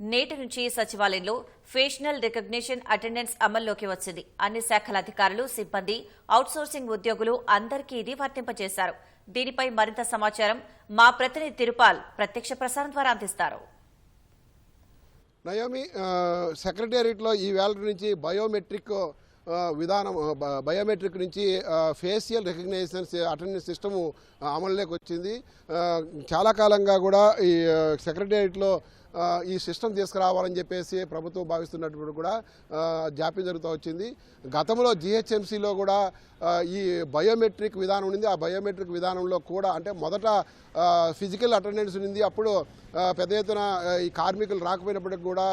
నేటి నుంచి సచివాలయంలో ఫేషనల్ రికగ్నిషన్ అటెండెన్స్ అమల్లోకి వచ్చింది. అన్ని శాఖల అధికారులు సిబ్బంది అవుట్సోర్సింగ్ ఉద్యోగులు అందరికీ ఇది వర్తింపజేశారు. దీనిపై మరింత సమాచారం మా ప్రతినిధి తిరుపాల్ ప్రత్యక్ష ప్రసారం ద్వారా అందిస్తారు. నయోమి సెక్రటేరియట్లో ఈ వేల నుంచి బయోమెట్రిక్ విధానం బయోమెట్రిక్ నుంచి ఫేషియల్ రికగ్నైజేషన్ అటెండెన్స్ సిస్టము అమల్లోకి వచ్చింది. చాలా కాలంగా కూడా ఈ సెక్రటేరియట్లో ఈ సిస్టమ్ తీసుకురావాలని చెప్పేసి ప్రభుత్వం భావిస్తున్నప్పుడు కూడా జాప్యం జరుగుతూ వచ్చింది. గతంలో జిహెచ్ఎంసీలో కూడా ఈ బయోమెట్రిక్ విధానం ఉంది ఆ బయోమెట్రిక్ విధానంలో కూడా అంటే మొదట ఫిజికల్ అటెండెన్స్ ఉంది అప్పుడు పెద్ద ఎత్తున ఈ కార్మికులు రాకపోయినప్పటికి కూడా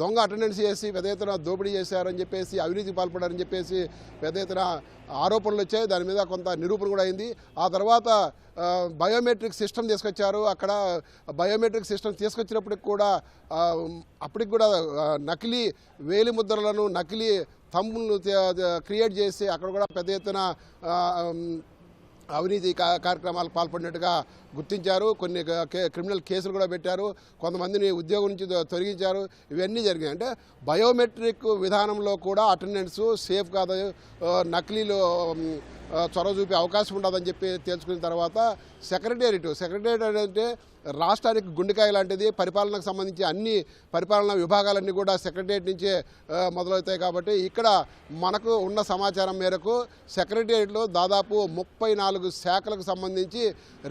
దొంగ అటెండెన్స్ చేసి పెద్ద ఎత్తున దోపిడీ చేశారని చెప్పేసి అవినీతికి పాల్పడారని చెప్పేసి పెద్ద ఎత్తున ఆరోపణలు వచ్చాయి. దాని మీద కొంత నిరూపణ కూడా అయింది. ఆ తర్వాత బయోమెట్రిక్ సిస్టమ్ తీసుకొచ్చారు. అక్కడ బయోమెట్రిక్ సిస్టమ్ తీసుకొచ్చినప్పటికి కూడా అప్పటికి కూడా నకిలీ వేలి ముద్రలను నకిలీ థంబులను క్రియేట్ చేసి అక్కడ కూడా పెద్ద ఎత్తున అవినీతి కార్యక్రమాలకు కార్యక్రమాలు పాల్పడినట్టుగా గుర్తించారు. కొన్ని క్రిమినల్ కేసులు కూడా పెట్టారు. కొంతమందిని ఉద్యోగం నుంచి తొలగించారు. ఇవన్నీ జరిగాయి అంటే బయోమెట్రిక్ విధానంలో కూడా అటెండెన్స్ సేఫ్ కాదు నకిలీలు చొరవ చూపే అవకాశం ఉండదని చెప్పి తేల్చుకున్న తర్వాత సెక్రటేరియట్ సెక్రటేరియట్ అంటే రాష్ట్రానికి గుండెకాయ లాంటిది పరిపాలనకు సంబంధించి అన్ని పరిపాలనా విభాగాలన్నీ కూడా సెక్రటేరియట్ నుంచే మొదలవుతాయి కాబట్టి ఇక్కడ మనకు ఉన్న సమాచారం మేరకు సెక్రటేరియట్లో దాదాపు ముప్పై నాలుగు శాఖలకు సంబంధించి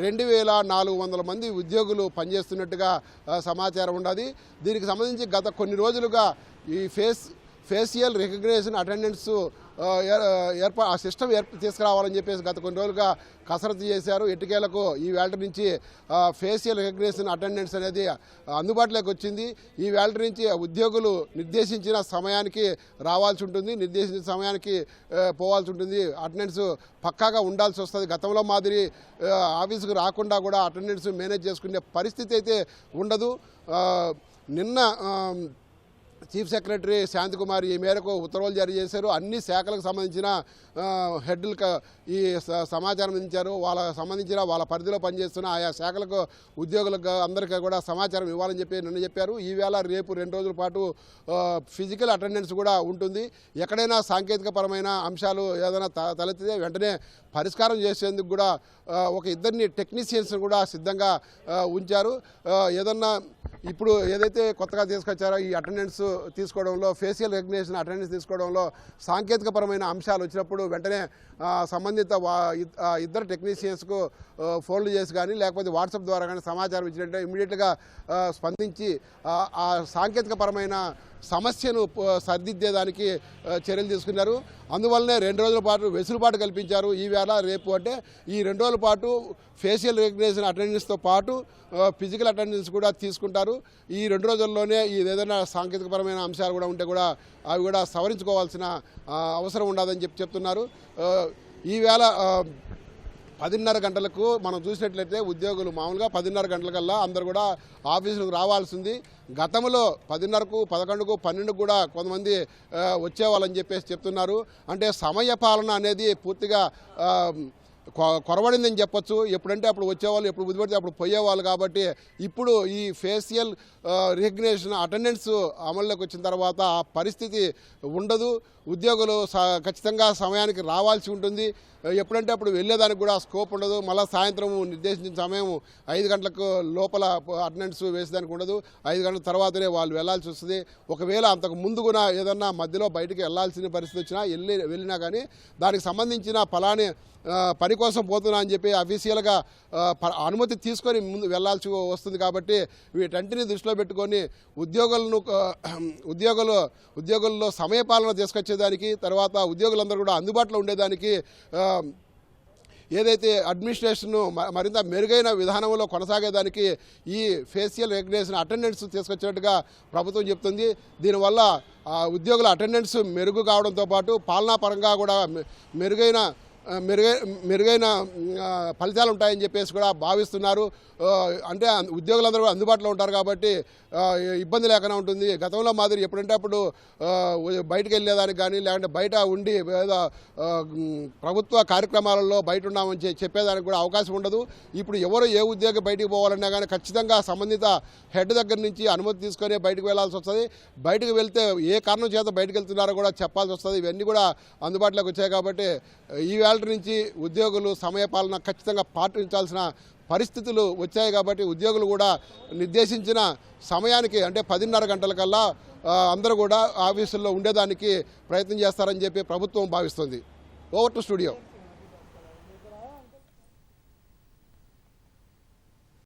రెండు వేల నాలుగు వందల మంది ఉద్యోగులు పనిచేస్తున్నట్టుగా సమాచారం ఉన్నది. దీనికి సంబంధించి గత కొన్ని రోజులుగా ఈ ఫేస్ ఫేషియల్ రికగ్నేషన్ అటెండెన్స్ ఏర్పా ఆ సిస్టమ్ ఏర్ప తీసుకురావాలని చెప్పేసి గత కొన్ని రోజులుగా కసరత్తు చేశారు. ఎటుకేలకు ఈ వేల్ట నుంచి ఫేషియల్ రికగ్నేషన్ అటెండెన్స్ అనేది అందుబాటులోకి వచ్చింది. ఈ వేల్ట నుంచి ఉద్యోగులు నిర్దేశించిన సమయానికి రావాల్సి ఉంటుంది. నిర్దేశించిన సమయానికి పోవాల్సి ఉంటుంది. అటెండెన్స్ పక్కాగా ఉండాల్సి వస్తుంది. గతంలో మాదిరి ఆఫీసుకు రాకుండా కూడా అటెండెన్స్ మేనేజ్ చేసుకునే పరిస్థితి అయితే ఉండదు. నిన్న చీఫ్ సెక్రటరీ శాంతికుమార్ ఈ మేరకు ఉత్తర్వులు జారీ చేశారు. అన్ని శాఖలకు సంబంధించిన హెడ్లకు ఈ స- సమాచారం ఇచ్చారు వాళ్ళకు సంబంధించిన వాళ్ళ పరిధిలో పనిచేస్తున్న ఆయా శాఖలకు ఉద్యోగులకు అందరికీ కూడా సమాచారం ఇవ్వాలని చెప్పి నిన్న చెప్పారు. ఈవేళ రేపు రెండు రోజుల పాటు ఫిజికల్ అటెండెన్స్ కూడా ఉంటుంది. ఎక్కడైనా సాంకేతికపరమైన అంశాలు ఏదైనా తలెత్తితే వెంటనే పరిష్కారం చేసేందుకు కూడా ఒక ఇద్దరిని టెక్నీషియన్స్ కూడా సిద్ధంగా ఉంచారు. ఏదన్నా ఇప్పుడు ఏదైతే కొత్తగా తీసుకొచ్చారో ఈ అటెండెన్స్ తీసుకోవడంలో ఫేషియల్ రికగ్నేషన్ అటెండెన్స్ తీసుకోవడంలో సాంకేతికపరమైన అంశాలు వచ్చినప్పుడు వెంటనే సంబంధిత వా- ఇద్దరు టెక్నీషియన్స్కు ఫోన్లు చేసి కానీ లేకపోతే వాట్సాప్ ద్వారా కానీ సమాచారం ఇచ్చినట్టే ఇమీడియట్గా స్పందించి ఆ సాంకేతికపరమైన సమస్యను సరిదిద్దేదానికి చర్యలు తీసుకున్నారు. అందువల్లనే రెండు రోజుల పాటు వెసులుబాటు కల్పించారు. ఈ వేళ రేపు అంటే ఈ రెండు రోజుల పాటు ఫేషియల్ రికగ్నేషన్ అటెండెన్స్తో పాటు ఫిజికల్ అటెండెన్స్ కూడా తీసుకుంటారు. ఈ రెండు రోజుల్లోనే ఏదైనా సాంకేతికపరమైన అంశాలు కూడా ఉంటే కూడా అవి కూడా సవరించుకోవాల్సిన అవసరం ఉండదని చెప్పి చెప్తున్నారు. ఈవేళ పదిన్నర గంటలకు మనం చూసినట్లయితే ఉద్యోగులు మామూలుగా పదిన్నర గంటలకల్లా అందరు కూడా ఆఫీసులకు రావాల్సింది. గతంలో పదిన్నరకు పదకొండుకు పన్నెండుకు కూడా కొంతమంది వచ్చేవాళ్ళని చెప్పేసి చెప్తున్నారు. అంటే సమయ పాలన అనేది పూర్తిగా కొరబడిందని చెప్పొచ్చు. ఎప్పుడంటే అప్పుడు వచ్చేవాళ్ళు ఎప్పుడు బుద్ధిపడితే అప్పుడు పోయేవాళ్ళు కాబట్టి ఇప్పుడు ఈ ఫేషియల్ రికగ్నేషన్ అటెండెన్స్ అమల్లోకి వచ్చిన తర్వాత ఆ పరిస్థితి ఉండదు. ఉద్యోగులు ఖచ్చితంగా సమయానికి రావాల్సి ఉంటుంది. ఎప్పుడంటే అప్పుడు వెళ్ళేదానికి కూడా స్కోప్ ఉండదు. మళ్ళీ సాయంత్రం నిర్దేశించిన సమయం ఐదు గంటలకు లోపల అటెండెన్స్ వేసేదానికి ఉండదు. ఐదు గంటల తర్వాతనే వాళ్ళు వెళ్ళాల్సి వస్తుంది. ఒకవేళ అంతకు ముందు కూడా ఏదన్నా మధ్యలో బయటికి వెళ్ళాల్సిన పరిస్థితి వచ్చినా వెళ్ళి వెళ్ళినా కానీ దానికి సంబంధించిన ఫలాని ఆ, పని కోసం పోతున్నా అని చెప్పి అఫీషియల్గా ప- అనుమతి తీసుకొని ముందు వెళ్ళాల్సి వస్తుంది కాబట్టి వీటంటిని దృష్టిలో పెట్టుకొని ఉద్యోగులను ఉద్యోగులు ఉద్యోగుల్లో సమయపాలన తీసుకొచ్చేదానికి తర్వాత ఉద్యోగులందరూ కూడా అందుబాటులో ఉండేదానికి ఏదైతే అడ్మినిస్ట్రేషన్ మ- మరింత మెరుగైన విధానంలో కొనసాగేదానికి ఈ ఫేషియల్ రికగ్నేషన్ అటెండెన్స్ తీసుకొచ్చినట్టుగా ప్రభుత్వం చెప్తుంది. దీనివల్ల ఉద్యోగుల అటెండెన్స్ మెరుగు కావడంతో పాటు పాలనా పరంగా కూడా మెరుగైన మెరుగై మెరుగైన ఫలితాలు ఉంటాయని చెప్పేసి కూడా భావిస్తున్నారు. అంటే ఉద్యోగులందరూ కూడా అందుబాటులో ఉంటారు కాబట్టి ఇబ్బంది లేకుండా ఉంటుంది. గతంలో మాదిరి ఎప్పుడంటే అప్పుడు బయటకు వెళ్ళేదానికి కానీ లేదంటే బయట ఉండి ఏదో ప్రభుత్వ కార్యక్రమాలలో బయట ఉన్నామని చెప్పేదానికి కూడా అవకాశం ఉండదు. ఇప్పుడు ఎవరు ఏ ఉద్యోగి బయటికి పోవాలన్నా కానీ ఖచ్చితంగా సంబంధిత హెడ్ దగ్గర నుంచి అనుమతి తీసుకొని బయటకు వెళ్ళాల్సి వస్తుంది. బయటకు వెళ్తే ఏ కారణం చేత బయటకు వెళ్తున్నారో కూడా చెప్పాల్సి వస్తుంది. ఇవన్నీ కూడా అందుబాటులోకి వచ్చాయి కాబట్టి ఈ వేళ నుంచి ఉద్యోగులు సమయపాలన ఖచ్చితంగా పాటించాల్సిన పరిస్థితులు వచ్చాయి కాబట్టి ఉద్యోగులు కూడా నిర్దేశించిన సమయానికి అంటే పదిన్నర గంటల కల్లా అందరూ కూడా ఆఫీసుల్లో ఉండేదానికి ప్రయత్నం చేస్తారని చెప్పి ప్రభుత్వం భావిస్తుంది. Over to studio